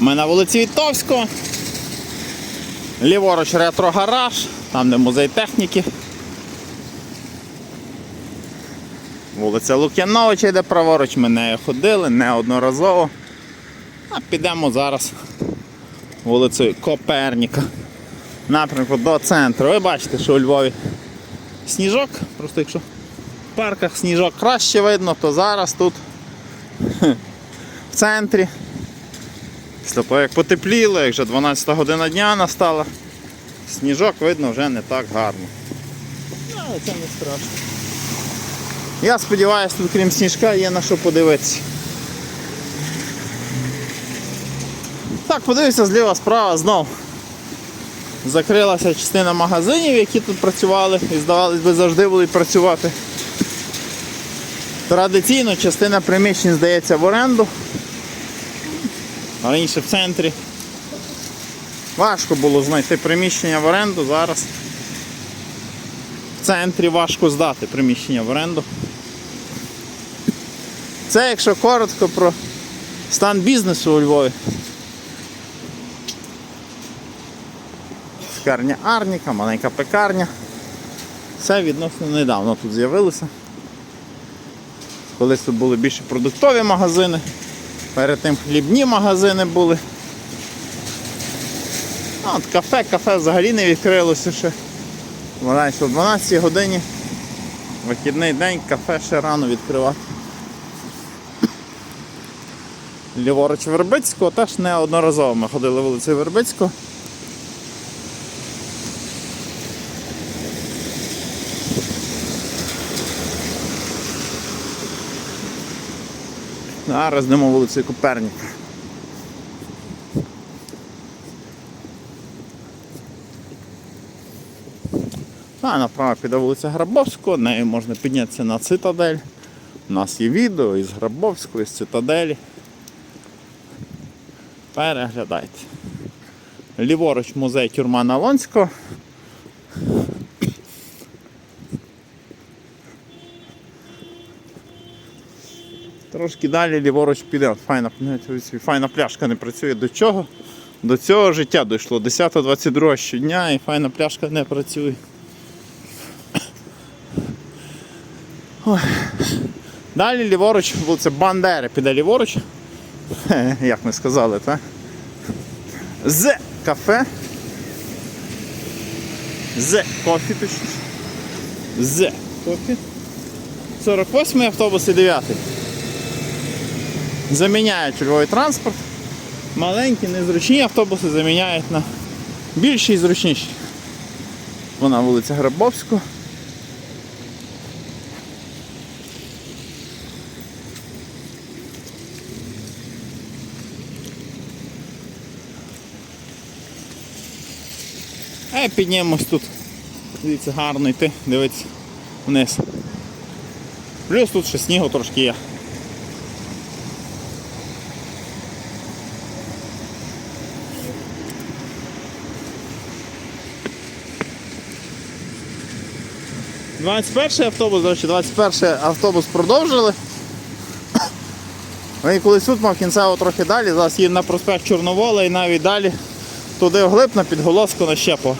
Ми на вулиці Вітовського. Ліворуч ретро-гараж, там де музей техніки. Вулиця Лук'яновича йде праворуч, ми нею ходили неодноразово. А підемо зараз вулицею Коперніка. Напрямку до центру. Ви бачите, що у Львові сніжок. Просто якщо в парках сніжок краще видно, то зараз тут в центрі. Після того як потепліло, як вже 12 година дня настала, сніжок видно вже не так гарно. Ну, Але це не страшно. Я сподіваюся, тут крім сніжка є на що подивитися. Так, подивився зліва справа знов. Закрилася частина магазинів, які тут працювали і здавалось би завжди будуть працювати. Традиційно частина приміщень здається в оренду. Раніше в центрі. Важко було знайти приміщення в оренду, зараз в центрі важко здати приміщення в оренду. Це якщо коротко про стан бізнесу у Львові. Пекарня Арніка, маленька пекарня. Все відносно недавно тут з'явилося. Колись тут були більше продуктові магазини, перед тим хлібні магазини були. А, От кафе, кафе взагалі не відкрилося ще. Раніше о в 12 годині, вихідний день, кафе ще рано відкривати. Ліворуч Вербицького теж неодноразово ми ходили вулицею Вербицького. Зараз йдемо вулицею Коперніка. А направо піде вулиця Грабовського, нею можна піднятися на цитадель. У нас є відео із Грабовського, із цитаделі. Переглядайте. Ліворуч музей тюрма Налонського. Трошки далі ліворуч піде. От Файна, файна пляшка не працює. До чого? До цього життя дійшло. 10-22 щодня і файна пляшка не працює. Ой. Далі ліворуч, вулиця Бандери піде ліворуч. Як ми сказали, так? З кафе. З кофі точніше. З кофі. 48 автобус і 9. Заміняють Львовий транспорт. Маленькі, незручні автобуси заміняють на більші і зручніші. Вона вулиця Грабовського. А піднімемось тут. Дивіться, гарно йти, дивіться вниз. Плюс тут ще снігу трошки є. Двадцять перший автобус, до речі, 21 автобус продовжили. Він колись тут мав кінцево трохи далі, зараз їде на проспект Чорновола і навіть далі туди вглиб на підголоску на Щепо.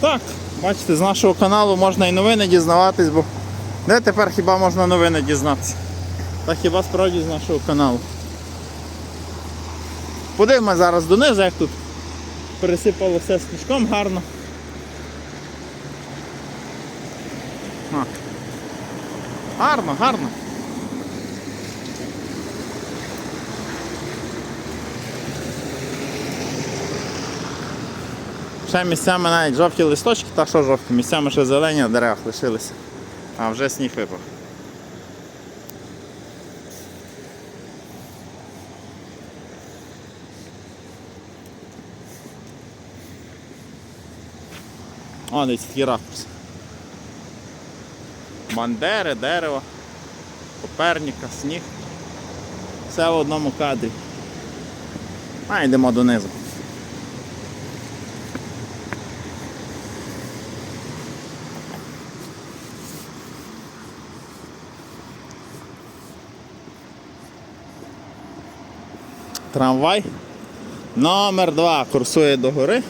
Так, бачите, з нашого каналу можна і новини дізнаватись, бо де тепер хіба можна новини дізнатися? Та хіба справді з нашого каналу. Подивимось зараз донизу, як тут пересипало все сніжком гарно. А. Гарно, гарно. Ще місцями навіть жовті листочки, та що жовті, місцями ще зелені на деревах лишилися. А вже сніг випав. А, десь такий ракурс. Бандери, дерево, Коперніка, сніг. Все в одному кадрі. А йдемо донизу. Трамвай номер 2 курсує до гори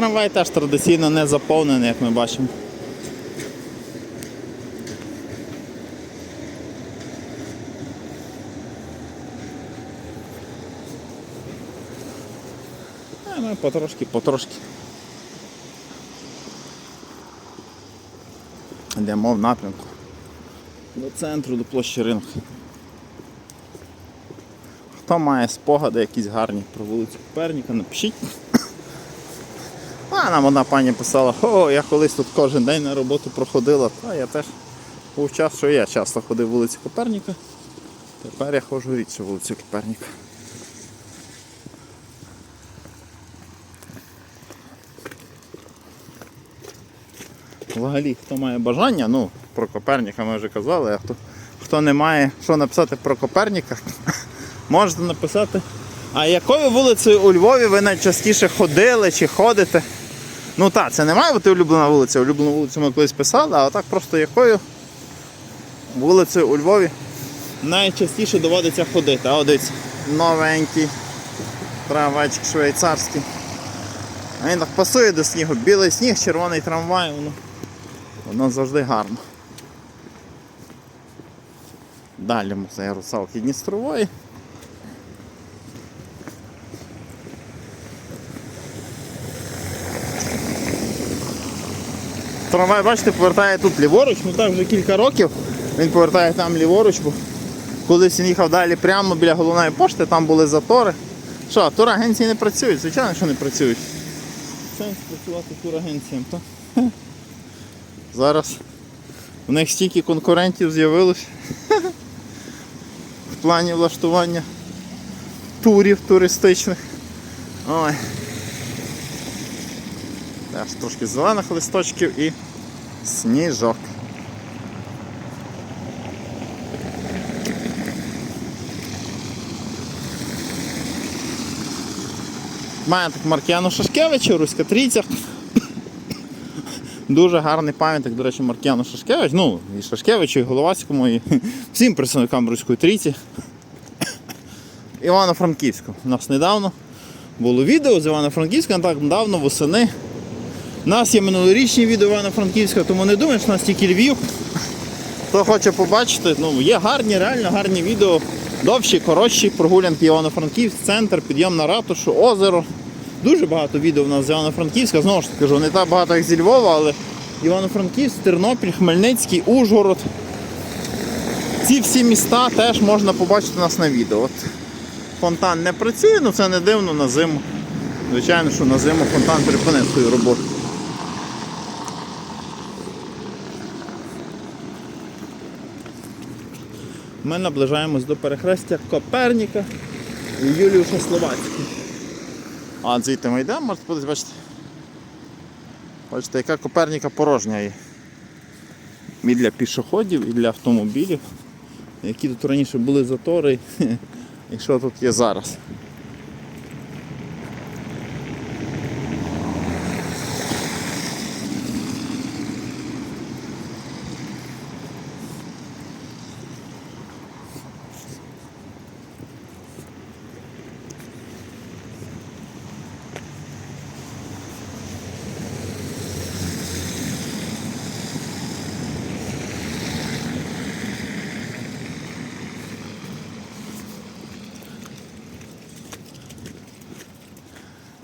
трамвай теж традиційно не заповнений, як ми бачимо. А ми потрошки, потрошки. Йдемо в напрямку. До центру, до площі ринку. Хто має спогади якісь гарні про вулицю Коперніка, напишіть. Нам одна пані писала, о, я колись тут кожен день на роботу проходила, та я теж був час, що я часто ходив вулицю Коперніка. Тепер я ходжу рідше вулицю Коперніка. Взагалі, хто має бажання, ну, про Коперніка ми вже казали, а хто, хто не має що написати про Коперніка, можете написати. А якою вулицею у Львові ви найчастіше ходили чи ходите? Ну так, це не має бути улюблена вулиця. Улюблену вулицю ми колись писали, а так просто якою вулицею у Львові найчастіше доводиться ходити. А дивіться, новенький трамвайчик швейцарський. Він так пасує до снігу. Білий сніг, червоний трамвай, воно, воно завжди гарно. Далі музей русалки Дністрової. Трамвай, бачите, повертає тут ліворуч, ну так вже кілька років. Він повертає там ліворуч, бо колись він їхав далі прямо біля головної пошти, там були затори. Що, турагенції не працюють? Звичайно, що не працюють. Сенс працювати турагенціям, то? Зараз у них стільки конкурентів з'явилось в плані влаштування турів туристичних. Ой. Теж трошки зелених листочків і сніжок. Так Маркіану Шашкевича, Руська Трійця. Дуже гарний пам'ятник, до речі, Маркіану Шашкевич. Ну, і Шашкевичу, і Головацькому, і всім представникам Руської Трійці. Івано-Франківську. У нас недавно було відео з Івано-Франківська, так недавно восени. У нас є минулорічні відео Івано-Франківська, тому не думаю, що у нас тільки Львів. Хто хоче побачити, ну, є гарні, реально гарні відео. Довші, коротші прогулянки Івано-Франківськ, центр, підйом на ратушу, озеро. Дуже багато відео в нас з Івано-Франківська. Знову ж таки не так багато як зі Львова, але Івано-Франківськ, Тернопіль, Хмельницький, Ужгород. Ці всі міста теж можна побачити у нас на відео. От фонтан не працює, але це не дивно на зиму. Звичайно, що на зиму фонтан припинив свою роботу. Ми наближаємось до перехрестя Коперніка і Юліуша Словацький. А звідти ми йдемо, можете подивитися, бачите. Бачите, яка Коперніка порожня є. І для пішоходів, і для автомобілів, які тут раніше були затори, і що тут є зараз.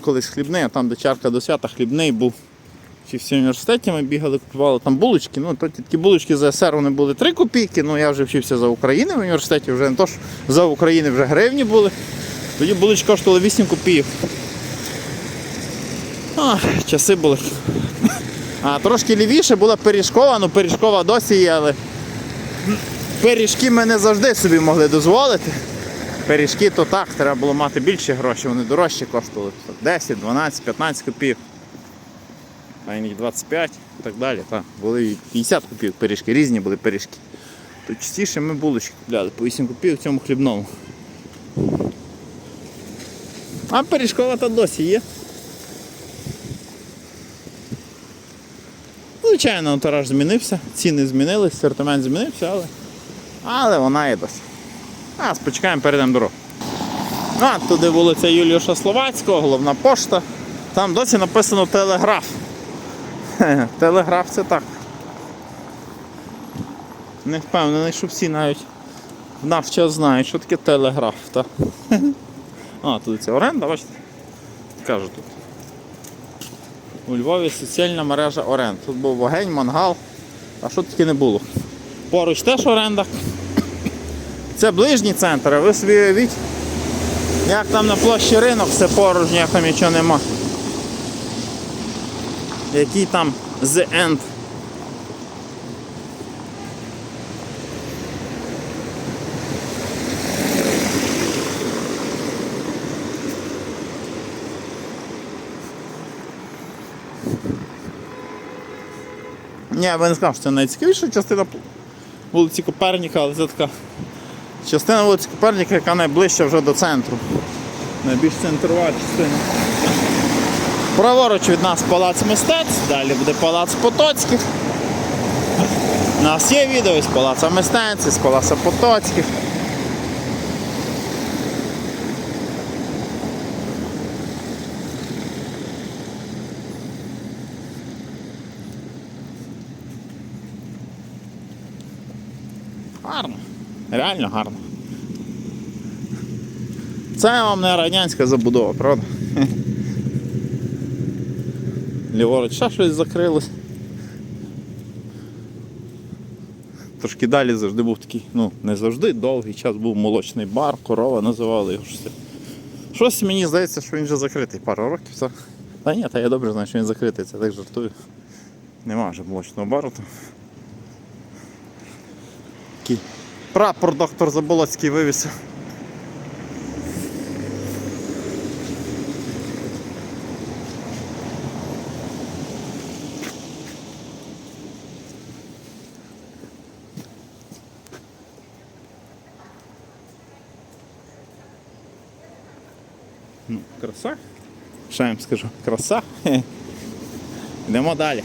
Колись хлібний, а там, де чарка до свята, хлібний був. Чи всі університеті ми бігали, купували там булочки. Ну, то такі булочки за СР вони були 3 копійки, ну я вже вчився за Україну в університеті, вже не то, що за України вже гривні були. Тоді булочки коштували 8 копійок. А, часи були. А трошки лівіше була пиріжкова, ну пиріжкова досі є, але пиріжки ми не завжди собі могли дозволити. Пиріжки то так, треба було мати більше грошей, вони дорожче коштували. 10, 12, 15 копійок. А іноді 25 і так далі. Так. Були 50 копійок пиріжки, різні були пиріжки. То частіше ми булочки купляли по 8 копійок в цьому хлібному. А пиріжкова та досі є. Звичайно, антураж змінився, ціни змінились, асортимент змінився, але, але вона є досі. А, почекаємо, перейдемо дорогу. А, туди вулиця Юліуша Словацького, головна пошта. Там досі написано телеграф. Телеграф це так. Не впевнений, що всі навіть в знають, що таке телеграф. Та? А, тут ця оренда, бачите? Кажу тут. У Львові соціальна мережа оренд. Тут був вогень, мангал, а що таке не було. Поруч теж оренда. Це ближній центр, а ви собі уявіть, як там на площі ринок все порожньо, як там нічого нема. Який там The End. Ні, я би не сказав, що це найцікавіша частина вулиці Коперніка, але це така частина вулиці Коперніка, яка найближча вже до центру. Найбільш центрова частина. Праворуч від нас палац мистецтв, далі буде палац Потоцьких. У нас є відео із палаца мистецтв, із палаца Потоцьких. Гарно. Реально гарно. Це вам не радянська забудова, правда? Ліворуч ще щось закрилось. Трошки далі завжди був такий, ну, не завжди, довгий час був молочний бар, корова називали його щось. Щось мені здається, що він вже закритий пару років. Це... Та ні, та я добре знаю, що він закритий, це так жартую. Нема вже молочного бару. Такий прапор доктор Заболоцький вивісив. Ну, краса. Що я вам скажу? Краса. Йдемо далі.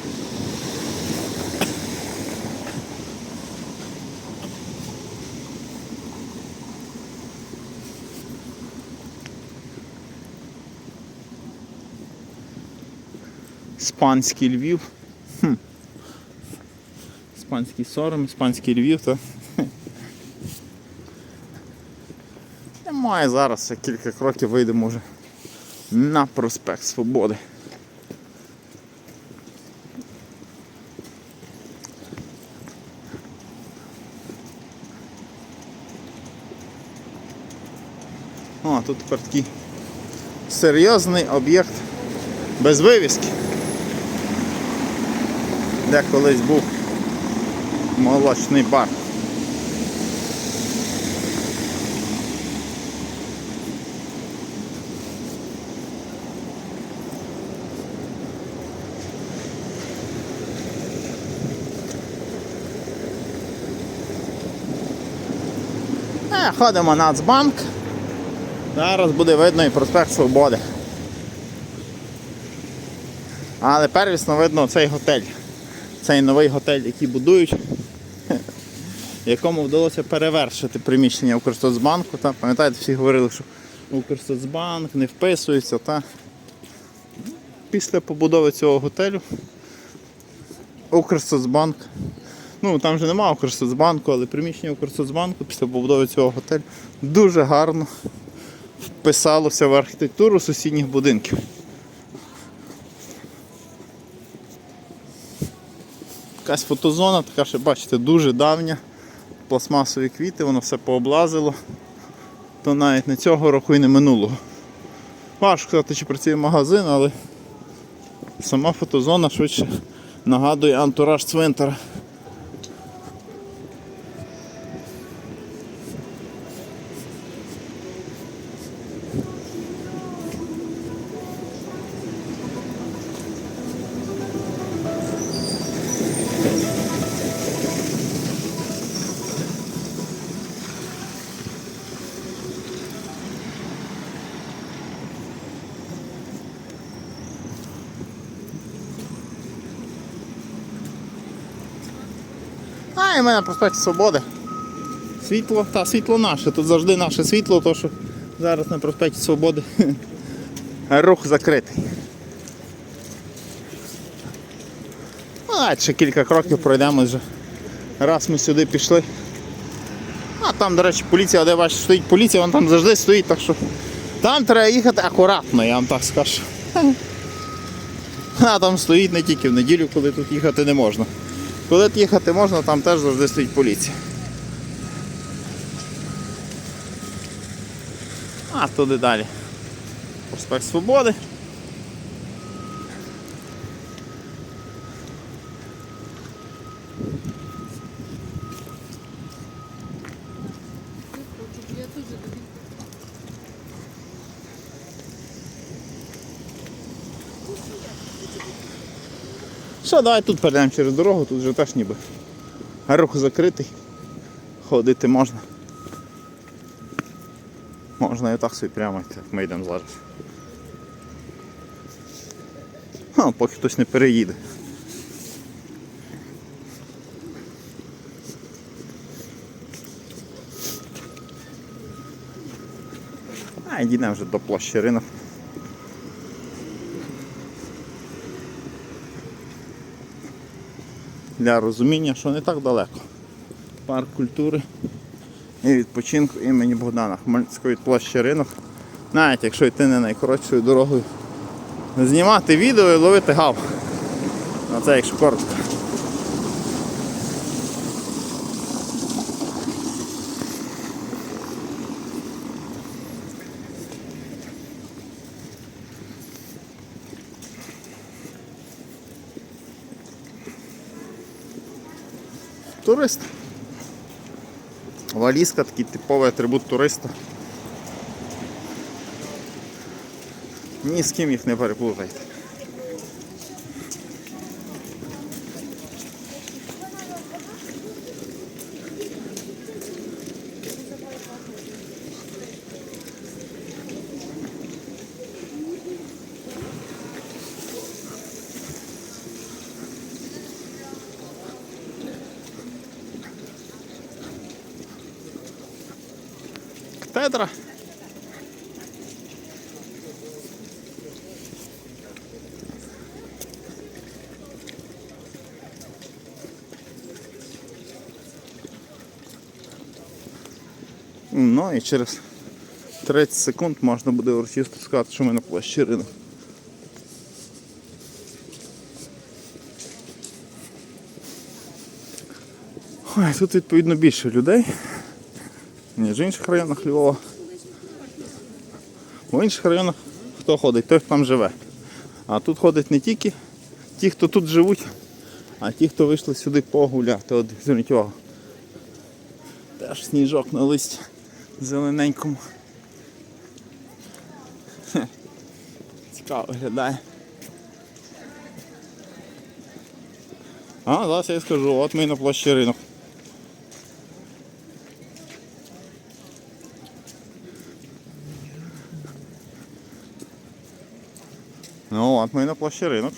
Іспанський Львів. Хм. Іспанський сором, іспанський Львів, то. Немає зараз ще кілька кроків вийдемо вже на проспект Свободи. О, тут тепер такий серйозний об'єкт без вивіски. Де колись був молочний бар. Е, Ходимо на Нацбанк. Зараз буде видно і проспект Свободи. Але первісно видно цей готель. Цей новий готель, який будують, якому вдалося перевершити приміщення Укрсоцбанку. Та, пам'ятаєте, всі говорили, що Укрсоцбанк не вписується. Та. Після побудови цього готелю Укрсоцбанк. Ну, там вже немає Укрсоцбанку, але приміщення Укрсоцбанку після побудови цього готелю дуже гарно вписалося в архітектуру сусідніх будинків. Якась фотозона, така що бачите, дуже давня. Пластмасові квіти, воно все пооблазило. То навіть не цього року і не минулого. Важко сказати, чи працює магазин, але сама фотозона швидше нагадує антураж цвинтара. І ми на проспекті Свободи. Світло, та світло наше. Тут завжди наше світло, то що зараз на проспекті Свободи рух закритий. А, ще кілька кроків пройдемо вже. Раз ми сюди пішли. А там, до речі, поліція, де бачиш, стоїть поліція, вон там завжди стоїть, так що там треба їхати акуратно, я вам так скажу. А там стоїть не тільки в неділю, коли тут їхати не можна. Коли їхати можна, там теж завжди стоїть поліція. А туди далі. Проспект Свободи. Що, давай тут перейдемо через дорогу, тут вже теж ніби рух закритий. Ходити можна. Можна і так собі прямо йти, ми йдемо зараз. А, поки хтось не переїде. А, йдемо вже до площі ринок. Для розуміння, що не так далеко. Парк культури і відпочинку імені Богдана Хмельницького від площі ринок. Навіть якщо йти не найкоротшою дорогою, знімати відео і ловити гав. На це якщо коротко. Турист. Валізка такий типовий атрибут туриста. Ні з ким їх не переплутайте. Катедра. Ну і через 30 секунд можна буде урочисто сказати, що ми на площі ринок. Ой, тут відповідно більше людей, ніж в інших районах Львова. В інших районах хто ходить? Той, хто там живе. А тут ходять не тільки ті, хто тут живуть, а ті, хто вийшли сюди погуляти. От зверніть увагу. Теж сніжок на листі зелененькому. Цікаво виглядає. А, зараз я скажу, от ми на площі ринок. Ну от ми на площі ринок.